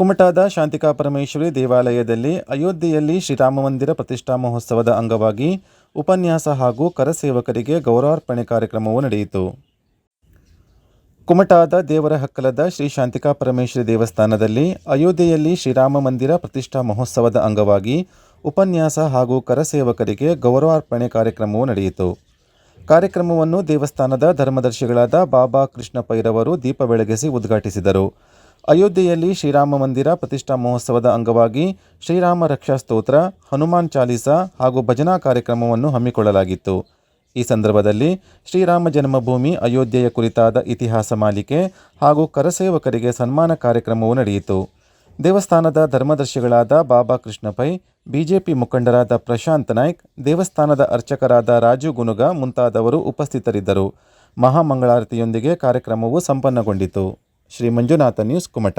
ಕುಮಟಾದ ಶಾಂತಿಕಾ ಪರಮೇಶ್ವರಿ ದೇವಾಲಯದಲ್ಲಿ ಅಯೋಧ್ಯೆಯಲ್ಲಿ ಶ್ರೀರಾಮ ಮಂದಿರ ಪ್ರತಿಷ್ಠಾ ಮಹೋತ್ಸವದ ಅಂಗವಾಗಿ ಉಪನ್ಯಾಸ ಹಾಗೂ ಕರಸೇವಕರಿಗೆ ಗೌರವಾರ್ಪಣೆ ಕಾರ್ಯಕ್ರಮವು ನಡೆಯಿತು. ಕುಮಟಾದ ದೇವರ ಹಕ್ಕಲದ ಶ್ರೀ ಶಾಂತಿಕಾ ಪರಮೇಶ್ವರಿ ದೇವಸ್ಥಾನದಲ್ಲಿ ಅಯೋಧ್ಯೆಯಲ್ಲಿ ಶ್ರೀರಾಮ ಮಂದಿರ ಪ್ರತಿಷ್ಠಾ ಮಹೋತ್ಸವದ ಅಂಗವಾಗಿ ಉಪನ್ಯಾಸ ಹಾಗೂ ಕರಸೇವಕರಿಗೆ ಗೌರವಾರ್ಪಣೆ ಕಾರ್ಯಕ್ರಮವು ನಡೆಯಿತು. ಕಾರ್ಯಕ್ರಮವನ್ನು ದೇವಸ್ಥಾನದ ಧರ್ಮದರ್ಶಿಗಳಾದ ಬಾಬಾ ಕೃಷ್ಣ ಪೈರವರು ದೀಪ ಬೆಳಗಿಸಿ ಉದ್ಘಾಟಿಸಿದರು. ಅಯೋಧ್ಯೆಯಲ್ಲಿ ಶ್ರೀರಾಮ ಮಂದಿರ ಪ್ರತಿಷ್ಠಾ ಮಹೋತ್ಸವದ ಅಂಗವಾಗಿ ಶ್ರೀರಾಮ ರಕ್ಷಾ ಸ್ತೋತ್ರ, ಹನುಮಾನ್ ಚಾಲೀಸಾ ಹಾಗೂ ಭಜನಾ ಕಾರ್ಯಕ್ರಮವನ್ನು ಹಮ್ಮಿಕೊಳ್ಳಲಾಗಿತ್ತು. ಈ ಸಂದರ್ಭದಲ್ಲಿ ಶ್ರೀರಾಮ ಜನ್ಮಭೂಮಿ ಅಯೋಧ್ಯೆಯ ಕುರಿತಾದ ಇತಿಹಾಸ ಮಾಲಿಕೆ ಹಾಗೂ ಕರಸೇವಕರಿಗೆ ಸನ್ಮಾನ ಕಾರ್ಯಕ್ರಮವು ನಡೆಯಿತು. ದೇವಸ್ಥಾನದ ಧರ್ಮದರ್ಶಿಗಳಾದ ಬಾಬಾ ಕೃಷ್ಣ ಪೈ ಬಿಜೆಪಿ ಮುಖಂಡರಾದ ಪ್ರಶಾಂತ್ ನಾಯ್ಕ್, ದೇವಸ್ಥಾನದ ಅರ್ಚಕರಾದ ರಾಜು ಗುನುಗ ಮುಂತಾದವರು ಉಪಸ್ಥಿತರಿದ್ದರು. ಮಹಾಮಂಗಳಾರತಿಯೊಂದಿಗೆ ಕಾರ್ಯಕ್ರಮವು ಸಂಪನ್ನಗೊಂಡಿತು. ಶ್ರೀ ಮಂಜುನಾಥ ನ್ಯೂಸ್ ಕುಮಟ